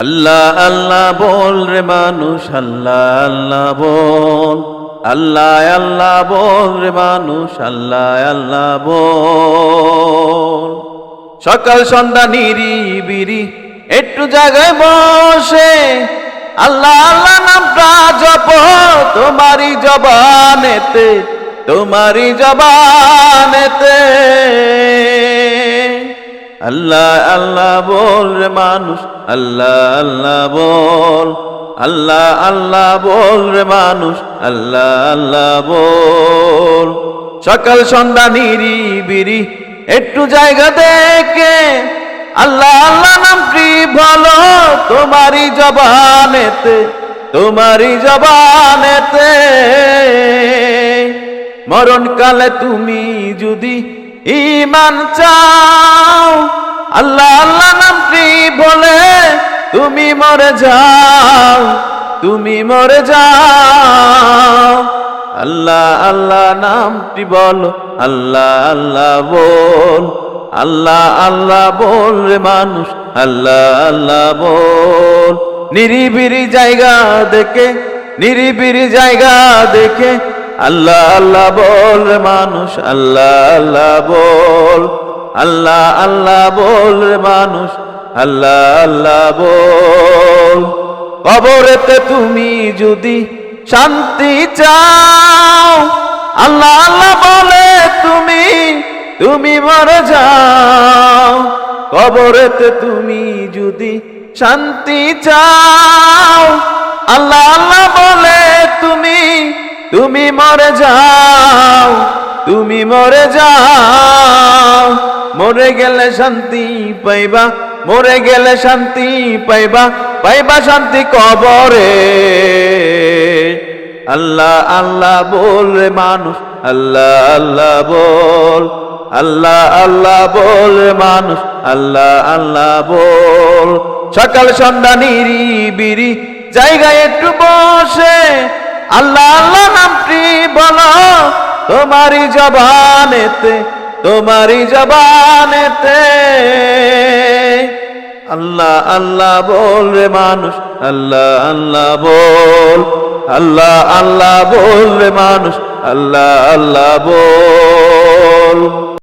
আল্লাহ আল্লাহ বল রে মানুষ, আল্লাহ আল্লাহ বল। আল্লাহ আল্লাহ বল রে মানুষ, আল্লাহ আল্লাহ বল। সকাল, সন্ধ্যা, নিরিবিরি, একটু জায়গায় বসে। আল্লাহ আল্লাহ নামটা জপ, তোমারই জবানেতে তোমারই জবানেতে। আল্লাহ আল্লাহ বল রে মানুষ, আল্লাহ আল্লাহ বল। আল্লাহ আল্লাহ বল রে মানুষ, আল্লাহ আল্লাহ বল। সকাল, সন্ধ্যা, নিরিবিরি, একটু জায়গা দেখে। আল্লাহ আল্লাহ নামটি বলো তোমারই জবানেতে তোমারই জবানেতে। মরণকালে তুমি যদি ইমান চাও আল্লাহ আল্লাহ নামটি বলে? তুমি মরে যাও, তুমি মরে যাও। আল্লাহ আল্লাহ নামটি বলো? আল্লাহ আল্লাহ বল। আল্লাহ আল্লাহ বল রে মানুষ। আল্লাহ আল্লাহ বল। নিরিবিরি জায়গা দেখে, নিরিবিরি জায়গা দেখে। আল্লাহ আল্লাহ বল রে মানুষ। আল্লাহ আল্লাহ বল। আল্লাহ আল্লাহ বল রে মানুষ, আল্লাহ আল্লাহ বল। কবরেতে তুমি যদি শান্তি চাও, আল্লাহ আল্লাহ বলে তুমি তুমি মরে যাও। কবরেতে তুমি যদি শান্তি চাও, আল্লাহ আল্লাহ বলে তুমি তুমি মরে যাও, তুমি মরে যাও। গেলে শান্তি পাইবা, মরে গেলে শান্তি পাইবা পাইবা শান্তি কবরে। আল্লাহ আল্লাহ বল রে মানুষ, আল্লাহ আল্লাহ বল। আল্লাহ আল্লাহ বল রে মানুষ, আল্লাহ আল্লাহ বল। সকাল, সন্ধ্যা, নিরিবিরি জায়গায় একটু বসে, আল্লাহ আল্লাহ নামটি বলো, তোমারই জবানেতে তোমারই জবানেতে আল্লাহ আল্লাহ বল রে মানুষ, আল্লাহ আল্লাহ বল, আল্লাহ আল্লাহ বল রে মানুষ, আল্লাহ আল্লাহ বল।